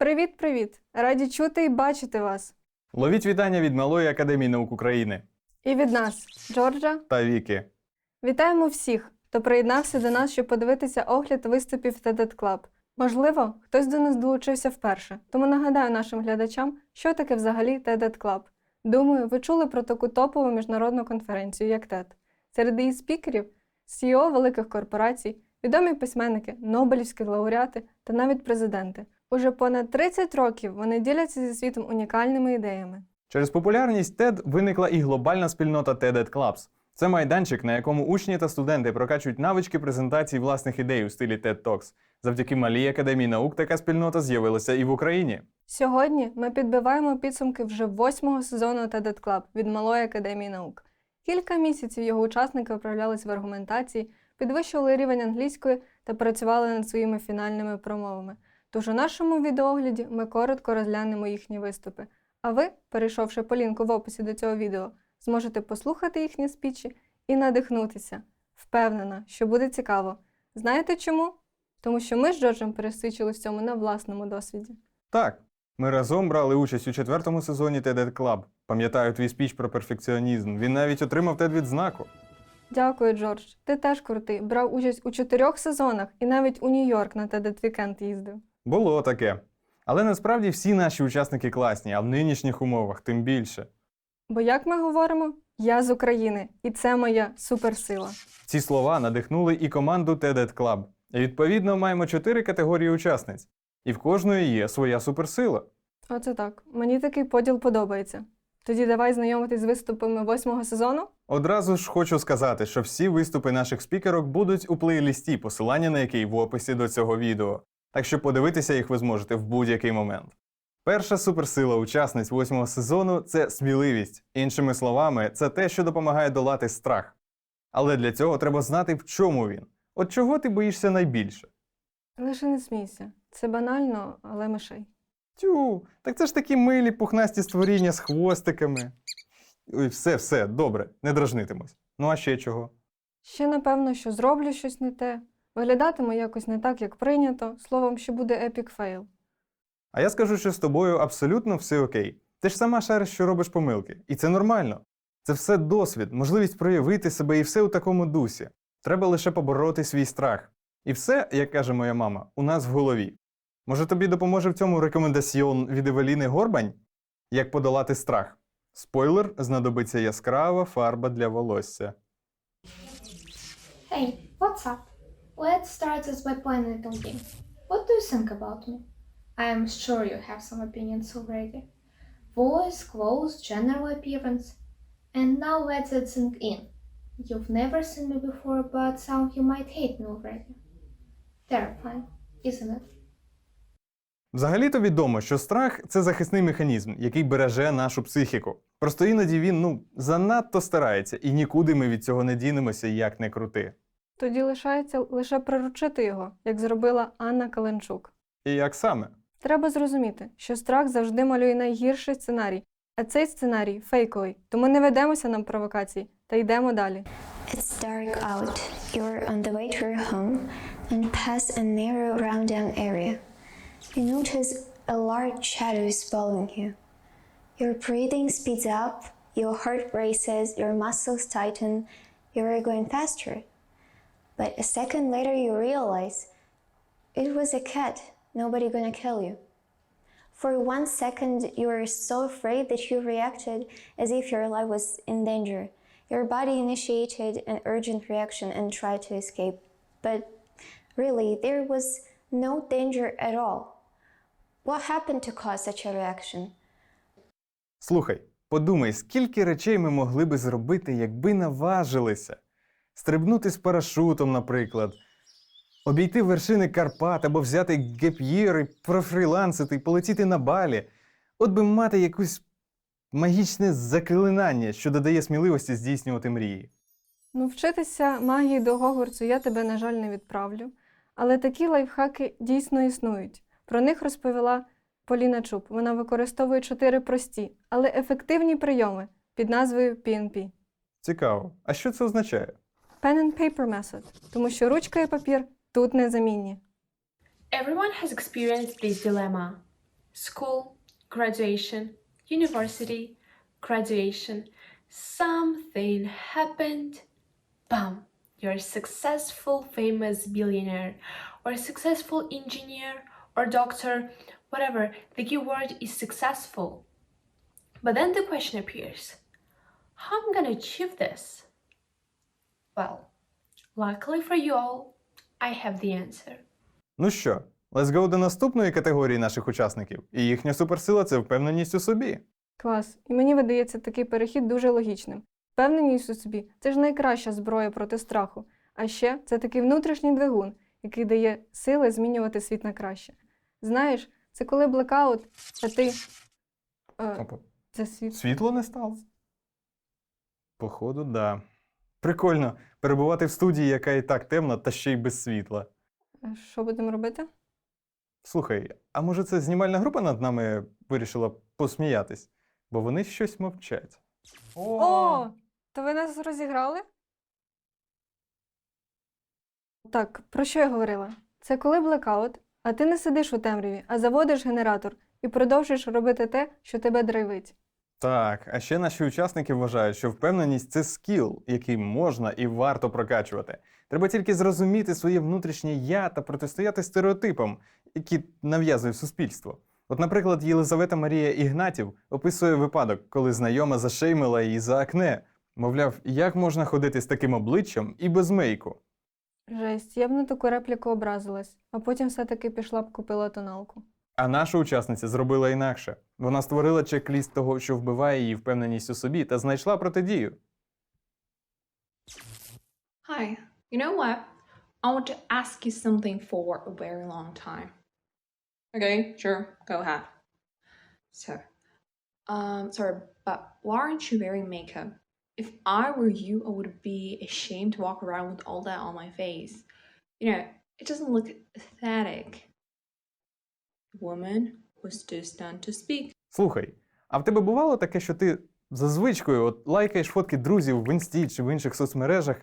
Привіт-привіт! Раді чути і бачити вас. Ловіть вітання від Малої академії наук України І від нас, Джорджа. та Віки. Вітаємо всіх, хто приєднався до нас, щоб подивитися огляд виступів TED Club. Можливо, хтось до нас долучився вперше, тому нагадаю нашим глядачам, що таке взагалі TED Club. Думаю, ви чули про таку топову міжнародну конференцію, як TED. Серед її спікерів CEO великих корпорацій, відомі письменники, Нобелівські лауреати та навіть президенти. Уже понад 30 років вони діляться зі світом унікальними ідеями. Через популярність TED виникла і глобальна спільнота TED Clubs. Це майданчик, на якому учні та студенти прокачують навички презентації власних ідей у стилі TED Talks. Завдяки малій академії наук така спільнота з'явилася і в Україні. Сьогодні ми підбиваємо підсумки вже восьмого сезону TED Club від Малої академії наук. Кілька місяців його учасники вправлялись в аргументації, підвищували рівень англійської та працювали над своїми фінальними промовами. Тож у нашому відеогляді ми коротко розглянемо їхні виступи. А ви, перейшовши по лінку в описі до цього відео, зможете послухати їхні спічі і надихнутися. Впевнена, що буде цікаво. Знаєте чому? Тому що ми з Джорджем пересвідчили в цьому на власному досвіді. Так, ми разом брали участь у четвертому сезоні TED Club. Пам'ятаю твій спіч про перфекціонізм. Він навіть отримав TED відзнаку. Дякую, Джордж. Ти теж крутий. Брав участь у чотирьох сезонах і навіть у Нью-Йорк на TED Weekend їздив. Було таке. Але насправді всі наші учасники класні, а в нинішніх умовах тим більше. Бо як ми говоримо, я з України, і це моя суперсила. Ці слова надихнули і команду TED Club. І відповідно маємо чотири категорії учасниць. І в кожної є своя суперсила. Оце так. Мені такий поділ подобається. Тоді давай знайомитись з виступами восьмого сезону. Одразу ж хочу сказати, що всі виступи наших спікерок будуть у плейлісті, посилання на який в описі до цього відео. Так що подивитися їх ви зможете в будь-який момент. Перша суперсила учасниць восьмого сезону це сміливість. Іншими словами, це те, що допомагає долати страх. Але для цього треба знати, в чому він. От чого ти боїшся найбільше? Лише не смійся. Це банально, але мишей. Тю, так це ж такі милі пухнасті створіння з хвостиками. Ой, все, все, добре, не дражнитимось. Ну а ще чого? Ще напевно, що зроблю щось не те. Виглядатиму якось не так, як прийнято, словом, що буде епік фейл. А я скажу, що з тобою абсолютно все окей. Ти ж сама шариш, що робиш помилки. І це нормально. Це все досвід, можливість проявити себе і все у такому дусі. Треба лише побороти свій страх. І все, як каже моя мама, у нас в голові. Може, тобі допоможе в цьому рекомендаціон від Евеліни Горбань? Як подолати страх? Спойлер, знадобиться яскрава фарба для волосся. Hey, what's up? Let's start this by playing a little game. What do you think about me? I am sure you have some opinions already. Voice, clothes, general appearance. And now let it sink in. You've never seen me before, but some you might hate me already. Terrifying, isn't it? Взагалі-то відомо, що страх це захисний механізм, який береже нашу психіку. Просто іноді він ну занадто старається, і нікуди ми від цього не дінемося, як не крути. Тоді лишається лише приручити його, як зробила Анна Каленчук. І як саме? Треба зрозуміти, що страх завжди малює найгірший сценарій, а цей сценарій фейковий, тому не ведемося на провокації та йдемо далі. It's dark out. You're on the way to your home and pass a narrow rundown area. You notice a large shadow is following you. Your breathing speeds up, your heart races, your muscles tighten, you're going faster. But a second later you realize it was a cat, nobody gonna kill you. For one second you were so afraid that you reacted as if your life was in danger. Your body initiated an urgent reaction and tried to escape. But really, there was no danger at all. What happened to cause such a reaction? Слухай, подумай, скільки речей ми могли би зробити, якби наважилися. Стрибнути з парашутом, наприклад, обійти вершини Карпат або взяти геп'єр і профрілансити, і полетіти на балі. От би мати якусь магічне заклинання, що додає сміливості здійснювати мрії. Ну, вчитися магії до Гогвартсу я тебе, на жаль, не відправлю. Але такі лайфхаки дійсно існують. Про них розповіла Поліна Чуб. Вона використовує чотири прості, але ефективні прийоми під назвою PNP. Цікаво. А що це означає? Pen and Paper Method, тому що ручка і папір тут незамінні. Everyone has experienced this dilemma. school, graduation, university, graduation. Something happened. Bam! You're a successful, famous billionaire, or a successful engineer, or doctor, whatever. The key word is successful. But then the question appears how am I gonna achieve this? Well, luckily for you all, I have the answer. Ну що, let's go до наступної категорії наших учасників. І їхня суперсила це впевненість у собі. Клас. І мені видається такий перехід дуже логічним. Впевненість у собі це ж найкраща зброя проти страху. А ще це такий внутрішній двигун, який дає сили змінювати світ на краще. Знаєш, це коли блекаут, а ти. Е, Опа. це світ. Світло не стало? Походу, да. Прикольно перебувати в студії, яка і так темна, та ще й без світла. Що будемо робити? Слухай, а може це знімальна група над нами вирішила посміятись? Бо вони щось мовчать. О! То ви нас розіграли? Так, про що я говорила? Це коли блекаут, а ти не сидиш у темряві, а заводиш генератор і продовжуєш робити те, що тебе драйвить. Так, а ще наші учасники вважають, що впевненість це скіл, який можна і варто прокачувати. Треба тільки зрозуміти своє внутрішнє я та протистояти стереотипам, які нав'язує суспільство. От, наприклад, Єлизавета Марія Ігнатів описує випадок, коли знайома зашеймила її за акне. Мовляв, як можна ходити з таким обличчям і без мейку? Жесть, я б на таку репліку образилась, а потім все-таки пішла б купила тоналку. А наша учасниця зробила інакше. Вона створила чек-ліст того, що вбиває її впевненість у собі, та знайшла протидію. Hi, you know what? I want to ask you something for a very long time. Okay, sure, go ahead. So, um, sorry, but why aren't you wearing makeup? If I were you, I would be ashamed to walk around with all that on my face. You know, it doesn't look aesthetic. Woman who stood stunned to speak. Слухай, а в тебе бувало таке, що ти за звичкою от лайкаєш фотки друзів в інсті чи в інших соцмережах,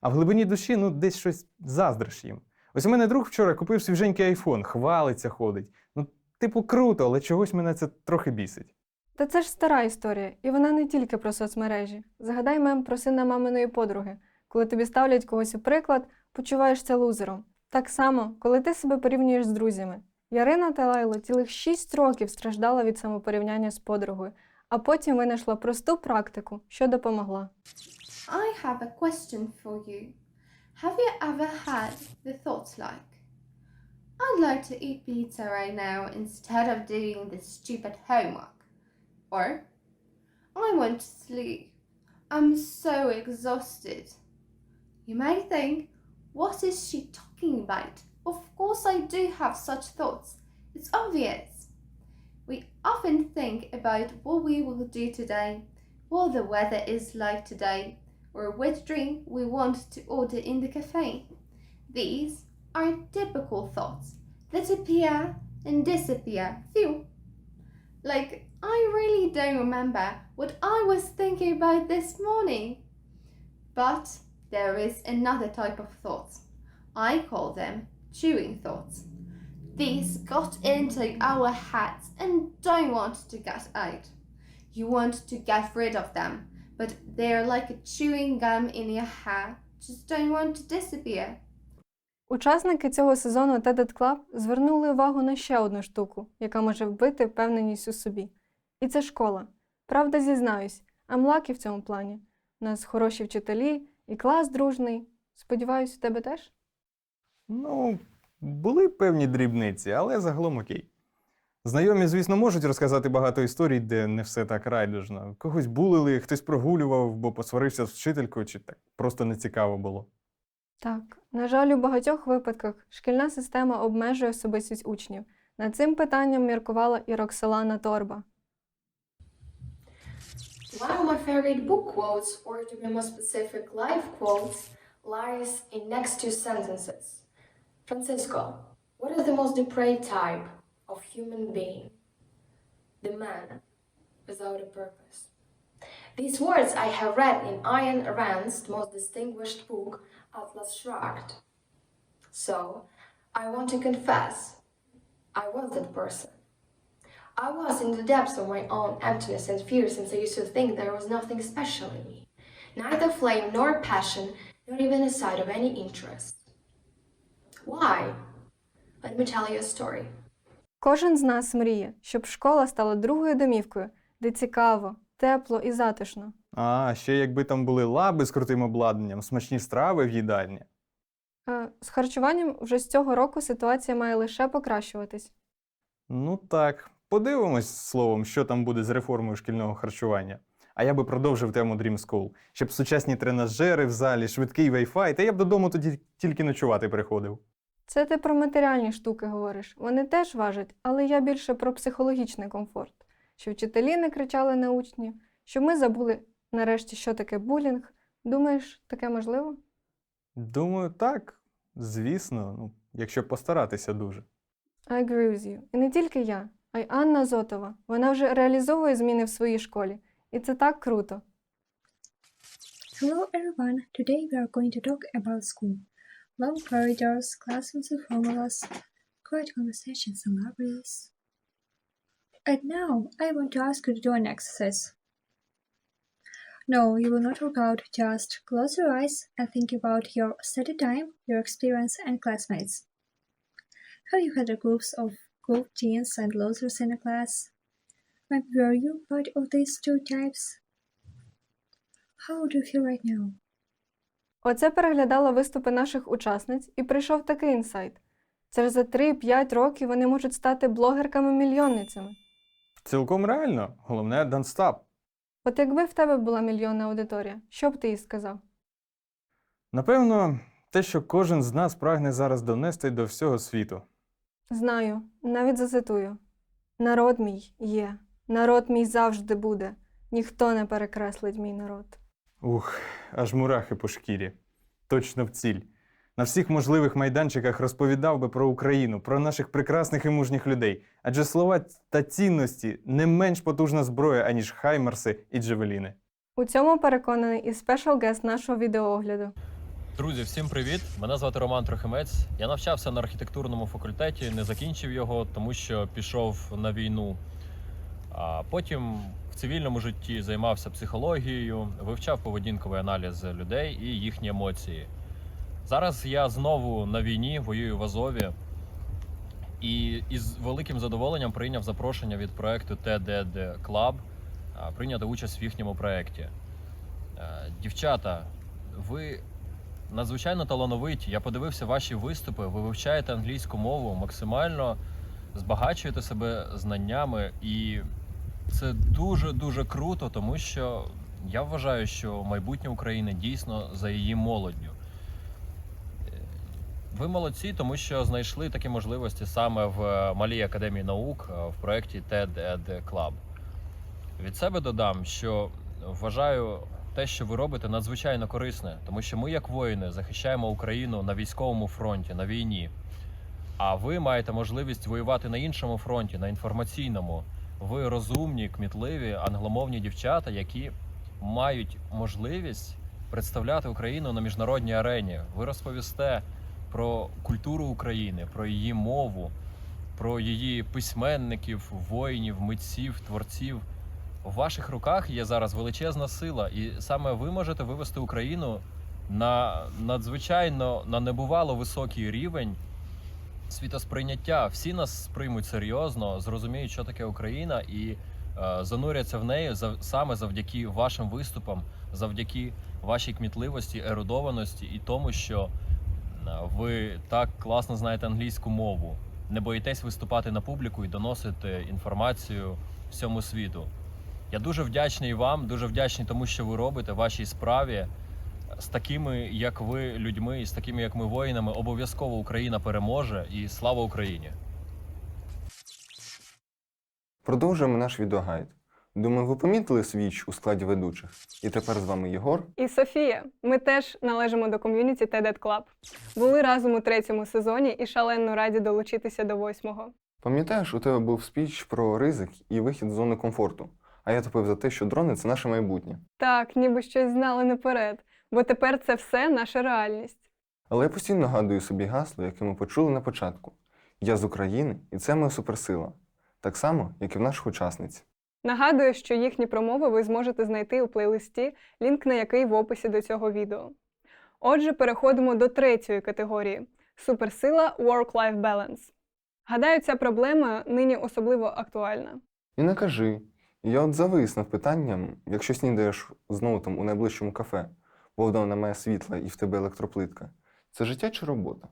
а в глибині душі ну десь щось заздриш їм. Ось у мене друг вчора купив свіженький айфон, хвалиться, ходить. Ну, типу, круто, але чогось мене це трохи бісить. Та це ж стара історія, і вона не тільки про соцмережі. Згадай мем про сина маминої подруги. Коли тобі ставлять когось у приклад, почуваєшся лузером. Так само, коли ти себе порівнюєш з друзями. Ярина Талайло цілих 6 років страждала від самопорівняння з подругою, а потім винайшла просту практику, що допомогла. I have a question for you. Have you ever had the thoughts like, I'd like to eat pizza right now instead of doing this stupid homework? Or, I want to sleep. I'm so exhausted. You may think, what is she talking about? Of course, I do have such thoughts. It's obvious. We often think about what we will do today, what the weather is like today, or which drink we want to order in the cafe. These are typical thoughts that appear and disappear. Phew. Like, I really don't remember what I was thinking about this morning. But there is another type of thoughts. I call them chewing thoughts. These got into our heads and don't want to get out. You want to get rid of them, but they're like a chewing gum in your hair, just don't want to disappear. Учасники цього сезону TED Club звернули увагу на ще одну штуку, яка може вбити впевненість у собі. І це школа. Правда, зізнаюсь, амлаки в цьому плані. У нас хороші вчителі і клас дружний. Сподіваюсь, у тебе теж? Ну, були певні дрібниці, але загалом окей. Знайомі, звісно, можуть розказати багато історій, де не все так райдужно. Когось булили, хтось прогулював, бо посварився з вчителькою, чи так просто нецікаво було. Так, на жаль, у багатьох випадках шкільна система обмежує особистість учнів. Над цим питанням міркувала і Роксолана Торба. One of my favorite book quotes, or to be more specific, life quotes, lies in next two sentences. Francisco, what is the most depraved type of human being? The man without a purpose. These words I have read in Ayn Rand's most distinguished book, Atlas Shrugged. So, I want to confess, I was that person. I was in the depths of my own emptiness and fear since I used to think there was nothing special in me. Neither flame nor passion, not even a sight of any interest. Let me tell you a story. Кожен з нас мріє, щоб школа стала другою домівкою, де цікаво, тепло і затишно. А, ще якби там були лаби з крутим обладнанням, смачні страви в їдальні. Е, З харчуванням вже з цього року ситуація має лише покращуватись. Ну так, подивимось словом, що там буде з реформою шкільного харчування. А я би продовжив тему Dream School, щоб сучасні тренажери в залі, швидкий Wi-Fi, та я б додому тоді тільки ночувати приходив. Це ти про матеріальні штуки говориш. Вони теж важать, але я більше про психологічний комфорт. Щоб вчителі не кричали на учнів, щоб ми забули нарешті, що таке булінг. Думаєш, таке можливо? Думаю, так, звісно, ну, якщо постаратися дуже. I agree with you. І не тільки я, а й Анна Зотова. Вона вже реалізовує зміни в своїй школі. І це так круто. Hello everyone, today we are going to talk about school. Long corridors, classrooms and formulas, quiet conversations and libraries. And now I want to ask you to do an exercise. No, you will not work out, just close your eyes and think about your study time, your experience and classmates. Have you had groups of good teens and losers in a class? Maybe were you part of these two types? How do you feel right now? Оце переглядала виступи наших учасниць і прийшов такий інсайт. Це ж за 3-5 років вони можуть стати блогерками-мільйонницями. Цілком реально, головне stop. От якби в тебе була мільйонна аудиторія, що б ти їй сказав? Напевно, те, що кожен з нас прагне зараз донести до всього світу. Знаю, навіть зацитую: Народ мій є, народ мій завжди буде, ніхто не перекреслить мій народ. Ух, аж мурахи по шкірі. Точно в ціль. На всіх можливих майданчиках розповідав би про Україну, про наших прекрасних і мужніх людей. Адже слова та цінності не менш потужна зброя, аніж хаймарси і джевеліни. У цьому переконаний і спешл гест нашого відеоогляду. Друзі, всім привіт! Мене звати Роман Трохимець. Я навчався на архітектурному факультеті, не закінчив його, тому що пішов на війну. А потім в цивільному житті займався психологією, вивчав поведінковий аналіз людей і їхні емоції. Зараз я знову на війні, воюю в Азові. І із великим задоволенням прийняв запрошення від проекту TDD Club прийняти участь в їхньому проєкті. Е, Дівчата, ви надзвичайно талановиті. Я подивився ваші виступи. Ви вивчаєте англійську мову, максимально збагачуєте себе знаннями, і це дуже дуже круто, тому що я вважаю, що майбутнє України дійсно за її молоддю. Е, Ви молодці, тому що знайшли такі можливості саме в е, Малій академії наук е, в проєкті TED Ed Club. Від себе додам, що вважаю те, що ви робите, надзвичайно корисне, тому що ми, як воїни, захищаємо Україну на військовому фронті, на війні. А ви маєте можливість воювати на іншому фронті, на інформаційному. Ви розумні, кмітливі, англомовні дівчата, які мають можливість представляти Україну на міжнародній арені. Ви розповісте про культуру України, про її мову, про її письменників, воїнів, митців, творців. У ваших руках є зараз величезна сила, і саме ви можете вивести Україну на надзвичайно на небувало високий рівень світосприйняття. Всі нас сприймуть серйозно, зрозуміють, що таке Україна, і е, зануряться в неї зав- саме завдяки вашим виступам, завдяки вашій кмітливості, ерудованості і тому, що е, ви так класно знаєте англійську мову, не боїтесь виступати на публіку і доносити інформацію всьому світу. Я дуже вдячний вам, дуже вдячний тому, що ви робите вашій справі. З такими, як ви, людьми, і з такими, як ми, воїнами, обов'язково Україна переможе і слава Україні! Продовжуємо наш відеогайд. Думаю, ви помітили свіч у складі ведучих. І тепер з вами Єгор. І Софія, ми теж належимо до ком'юніті TED Club. Були разом у третьому сезоні і шалено раді долучитися до восьмого. Пам'ятаєш, у тебе був спіч про ризик і вихід з зони комфорту. А я топив за те, що дрони це наше майбутнє. Так, ніби щось знали наперед, бо тепер це все наша реальність. Але я постійно нагадую собі гасло, яке ми почули на початку. Я з України, і це моя суперсила. так само, як і в наших учасниць. Нагадую, що їхні промови ви зможете знайти у плейлисті, лінк на який в описі до цього відео. Отже, переходимо до третьої категорії суперсила Work-Life Balance. Гадаю, ця проблема нині особливо актуальна. І не кажи. Я от завис над питанням, якщо снідаєш знову там у найближчому кафе, бо вдома немає світла і в тебе електроплитка. Це життя чи робота?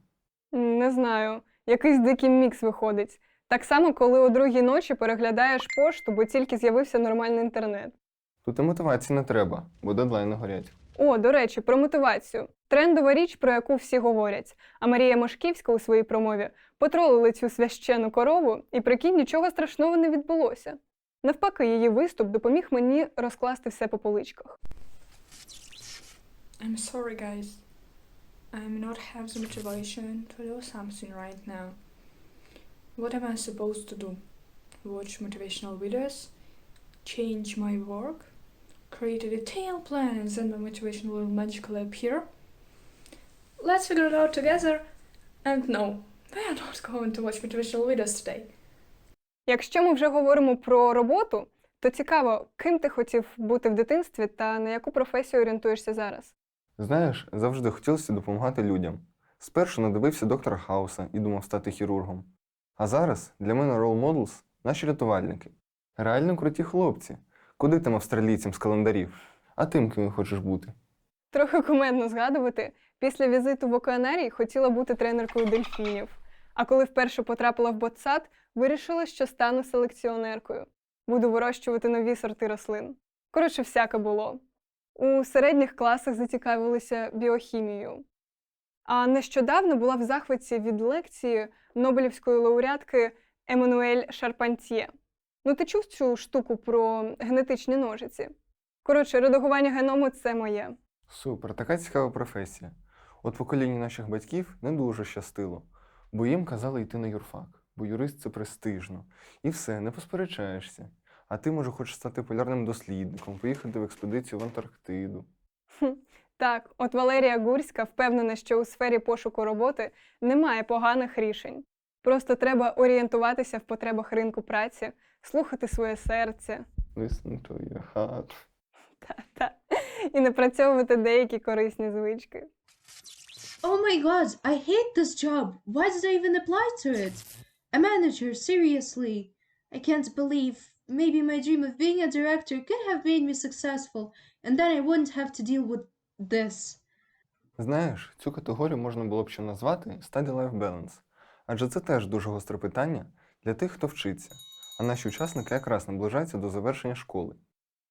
Не знаю, якийсь дикий мікс виходить. Так само, коли о другій ночі переглядаєш пошту, бо тільки з'явився нормальний інтернет. Тут і мотивації не треба, бо дедлайни горять. О, до речі, про мотивацію. Трендова річ, про яку всі говорять. А Марія Мошківська у своїй промові потролила цю священу корову, і прикинь, нічого страшного не відбулося. Навпаки, її виступ допоміг мені розкласти все по поличках. I'm sorry, guys. I'm not have the motivation to do something right now. What am I supposed to do? Watch motivational videos? Change my work? Create a detailed plan and then my motivation will magically appear? Let's figure it out together. And no, we are not going to watch motivational videos today. Якщо ми вже говоримо про роботу, то цікаво, ким ти хотів бути в дитинстві та на яку професію орієнтуєшся зараз. Знаєш, завжди хотілося допомагати людям. Спершу надивився доктора Хауса і думав стати хірургом. А зараз для мене рол Models – наші рятувальники. Реально круті хлопці. Куди там австралійцям з календарів? А тим, ким хочеш бути? Трохи кумедно згадувати, після візиту в океанарій хотіла бути тренеркою дельфінів. А коли вперше потрапила в ботсад, вирішила, що стану селекціонеркою. Буду вирощувати нові сорти рослин. Коротше, всяке було. У середніх класах зацікавилися біохімією. А нещодавно була в захваті від лекції Нобелівської лауреатки Еммануель Шарпантьє. Ну, ти чув цю штуку про генетичні ножиці? Коротше, редагування геному це моє. Супер, така цікава професія. От поколінню наших батьків не дуже щастило, бо їм казали йти на юрфак, бо юрист це престижно. І все, не посперечаєшся. А ти, може, хочеш стати полярним дослідником, поїхати в експедицію в Антарктиду. Так, от Валерія Гурська впевнена, що у сфері пошуку роботи немає поганих рішень. Просто треба орієнтуватися в потребах ринку праці, слухати своє серце Listen to your heart. та, і напрацьовувати деякі корисні звички. Oh my god, I hate this job. Why did I even apply to it? A manager, seriously. I can't believe. Maybe my dream of being a director could have made me successful, and then I wouldn't have to deal with this. Знаєш, цю категорію можна було б ще назвати Study Life Balance, адже це теж дуже гостре питання для тих, хто вчиться, а наші учасники якраз наближаються до завершення школи.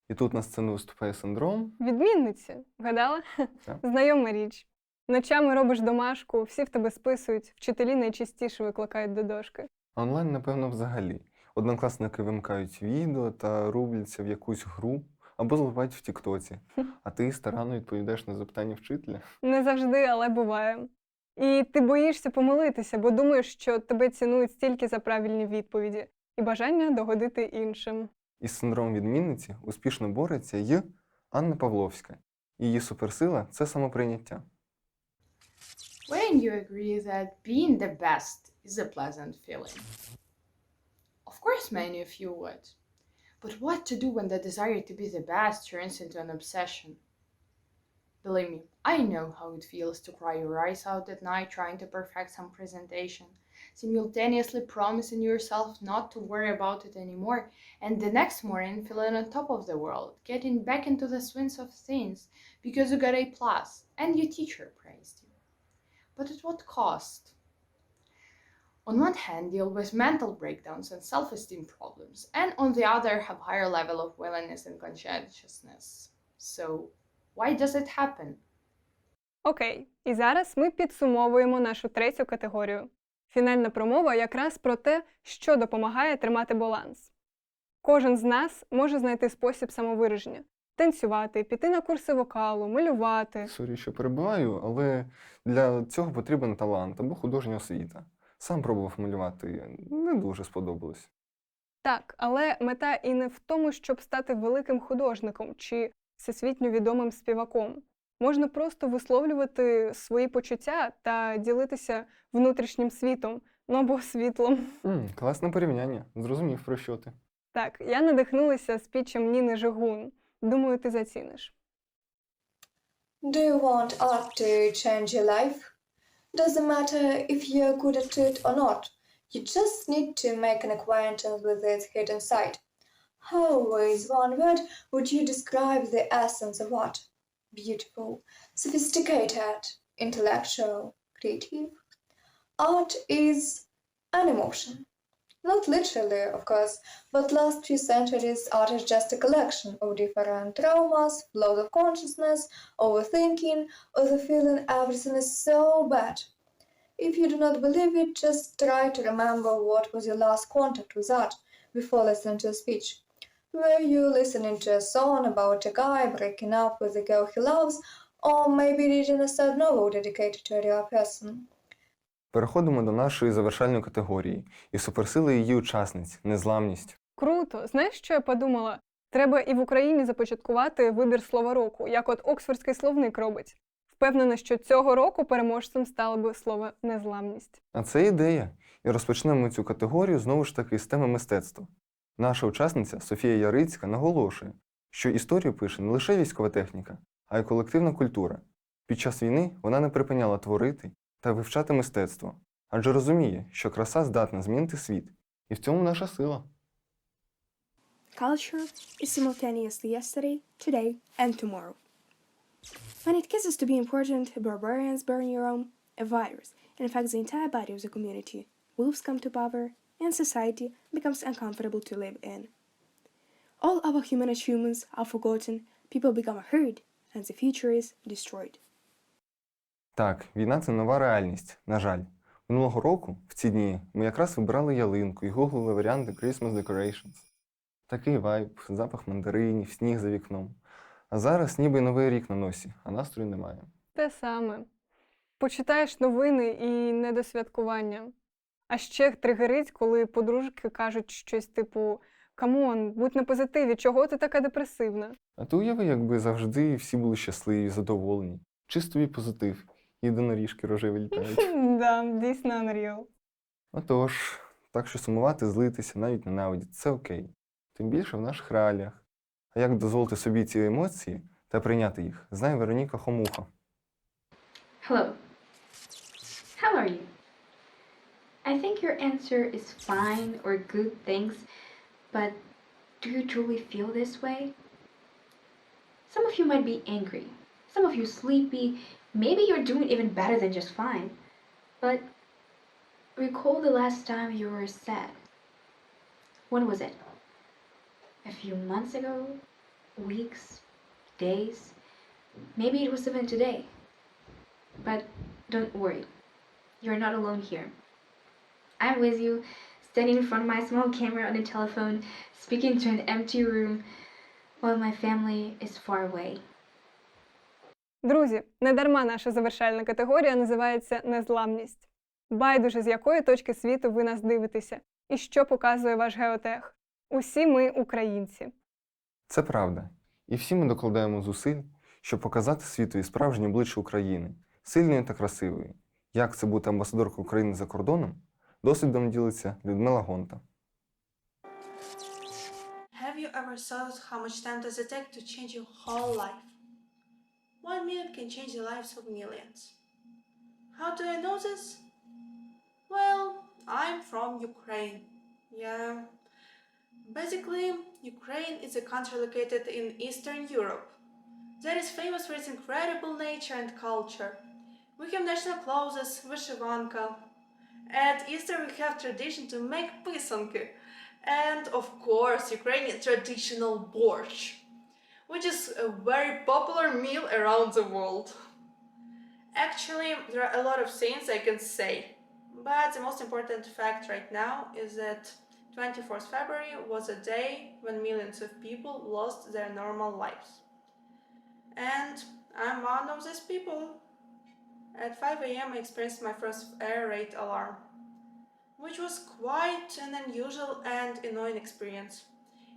І тут на сцену виступає синдром. Відмінниці, вгадала? Так. Знайома річ. Ночами робиш домашку, всі в тебе списують, вчителі найчастіше викликають до дошки. А онлайн, напевно, взагалі. Однокласники вимикають відео та рубляться в якусь гру або зливають в Тіктоці, а ти старанно відповідаєш на запитання вчителя. Не завжди, але буває. І ти боїшся помилитися, бо думаєш, що тебе цінують стільки за правильні відповіді і бажання догодити іншим. Із синдромом відмінниці успішно бореться й Анна Павловська. Її суперсила це самоприйняття. Wouldn't you agree that being the best is a pleasant feeling? Many of you would. But what to do when the desire to be the best turns into an obsession? Believe me, I know how it feels to cry your eyes out at night trying to perfect some presentation, simultaneously promising yourself not to worry about it anymore, and the next morning feeling on top of the world, getting back into the swings of things because you got A plus and your teacher praised you. But at what cost? On one hand, deal with mental breakdowns and self-esteem problems, and on the other, have higher level of willingness and conscientiousness. So, why does it happen? Окей, і зараз ми підсумовуємо нашу третю категорію. Фінальна промова якраз про те, що допомагає тримати баланс. Кожен з нас може знайти спосіб самовираження: танцювати, піти на курси вокалу, малювати. Сорі, що перебиваю, але для цього потрібен талант або художня освіта. Сам пробував малювати, не дуже сподобалось. Так, але мета і не в тому, щоб стати великим художником чи всесвітньо відомим співаком. Можна просто висловлювати свої почуття та ділитися внутрішнім світом, Ну або світлом. м класне порівняння. Зрозумів, про що ти. Так, я надихнулася спічем Ніни Жигун. Думаю, ти заціниш. Do you want art to change your life? Doesn't matter if you're good at it or not. You just need to make an acquaintance with its hidden side. How, with one word, would you describe the essence of art? Beautiful, sophisticated, intellectual, creative. Art is an emotion. Not literally, of course, but last few centuries art is just a collection of different traumas, flows of consciousness, overthinking, or the feeling everything is so bad. If you do not believe it, just try to remember what was your last contact with art before listening to a speech. Were you listening to a song about a guy breaking up with the girl he loves, or maybe reading a sad novel dedicated to a real person? Переходимо до нашої завершальної категорії і суперсили її учасниць незламність. Круто! Знаєш, що я подумала? Треба і в Україні започаткувати вибір слова року, як от Оксфордський словник робить. Впевнена, що цього року переможцем стало би слово незламність. А це ідея. І розпочнемо цю категорію знову ж таки з теми мистецтва. Наша учасниця Софія Ярицька наголошує, що історію пише не лише військова техніка, а й колективна культура. Під час війни вона не припиняла творити та вивчати мистецтво, адже розуміє, що краса здатна змінити світ, і в цьому наша сила. Culture is simultaneously yesterday, today, and tomorrow. When it ceases to be important, barbarians burn Rome, a virus infects the entire body of the community, wolves come to power, and society becomes uncomfortable to live in. All our human achievements are forgotten, people become a herd, and the future is destroyed. Так, війна це нова реальність, на жаль. Минулого року, в ці дні, ми якраз вибирали ялинку і гуглили варіанти Christmas Decorations. Такий вайб, запах мандаринів, сніг за вікном. А зараз ніби новий рік на носі, а настрою немає. Те саме. Почитаєш новини і не до святкування. А ще тригерить, коли подружки кажуть щось типу Камон, будь на позитиві, чого ти така депресивна? А ти уяви, якби завжди всі були щасливі, задоволені. Чистовий позитив, єдиноріжки рожеві літають. Да, дійсно unreal. Отож, так що сумувати, злитися, навіть ненавидіти це окей. Тим більше в наших реаліях. А як дозволити собі ці емоції та прийняти їх, знає Вероніка Хомуха. Hello. How are you? I think your answer is fine or good, thanks, but do you truly feel this way? Some of you might be angry, some of you sleepy, maybe you're doing even better than just fine. But recall the last time you were sad. When was it? A few months ago? Weeks? Days? Maybe it was even today. But don't worry, you're not alone here. I'm with you, standing in front of my small camera on a telephone, speaking to an empty room while my family is far away. Друзі, недарма наша завершальна категорія називається незламність. Байдуже, з якої точки світу ви нас дивитеся, і що показує ваш геотех. Усі ми українці. Це правда. І всі ми докладаємо зусиль, щоб показати світові справжнє обличчя України, сильною та красивою. Як це бути амбасадоркою України за кордоном? Досвідом ділиться Людмила Гонта. Have you ever thought how much time does it take to change your whole life? One minute can change the lives of millions. How do I know this? Well, I'm from Ukraine. Yeah. Basically, Ukraine is a country located in Eastern Europe that is famous for its incredible nature and culture. We have national clothes, vyshivanka. At Easter, we have tradition to make pisanki. And of course, Ukrainian traditional borscht, which is a very popular meal around the world. Actually, there are a lot of things I can say, but the most important fact right now is that 24th February was a day when millions of people lost their normal lives. And I'm one of these people. At 5 a.m., I experienced my first air raid alarm, which was quite an unusual and annoying experience.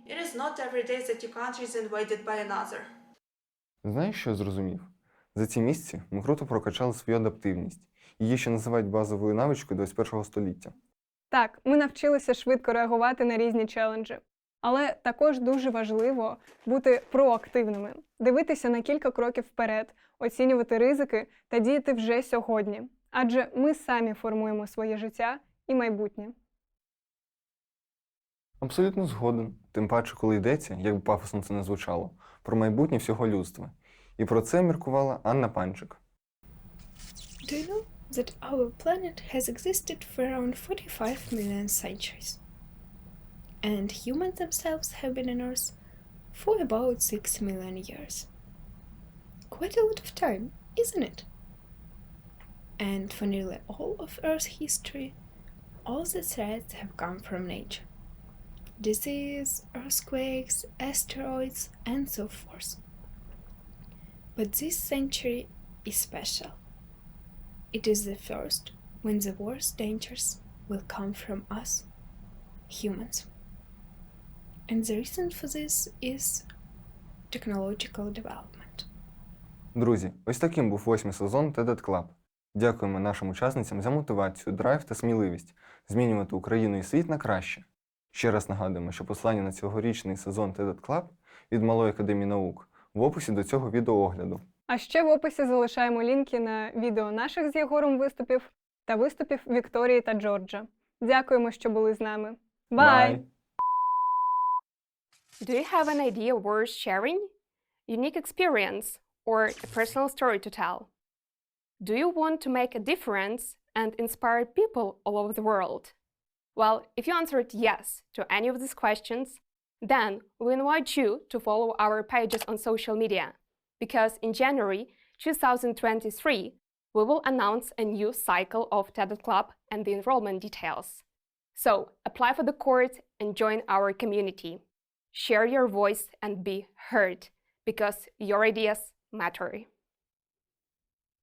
It is not every day that your country is invaded by another. Знаєш, що я зрозумів? За ці місяці ми круто прокачали свою адаптивність Її ще називають базовою навичкою 21 століття. Так, ми навчилися швидко реагувати на різні челенджі. Але також дуже важливо бути проактивними, дивитися на кілька кроків вперед, оцінювати ризики та діяти вже сьогодні. Адже ми самі формуємо своє життя і майбутнє. Абсолютно згоден, тим паче, коли йдеться, як би пафосно це не звучало, про майбутнє всього людства. І про це міркувала Анна Панчик. Do you know that our planet has existed for around 45 million centuries? And humans themselves have been on Earth for about 6 million years. Quite a lot of time, isn't it? And for nearly all of Earth's history, all the threats have come from nature disease, earthquakes, asteroids, and so forth. But this century is special. It is the first when the worst dangers will come from us, humans. And the reason for this is technological development. Друзі, ось таким був восьмий сезон TED Club. Дякуємо нашим учасницям за мотивацію, драйв та сміливість змінювати Україну і світ на краще. Ще раз нагадуємо, що послання на цьогорічний сезон TED Club від Малої академії наук в описі до цього відеоогляду. А ще в описі залишаємо лінки на відео наших з Єгором виступів та виступів Вікторії та Джорджа. Дякуємо, що були з нами. Бай! Do you have an idea worth sharing? Unique experience or a personal story to tell? Do you want to make a difference and inspire people all over the world? Well, if you answered yes to any of these questions, then we invite you to follow our pages on social media because in January 2023, we will announce a new cycle of TED Club and the enrollment details. So apply for the course and join our community. Share your voice and be heard because your ideas matter.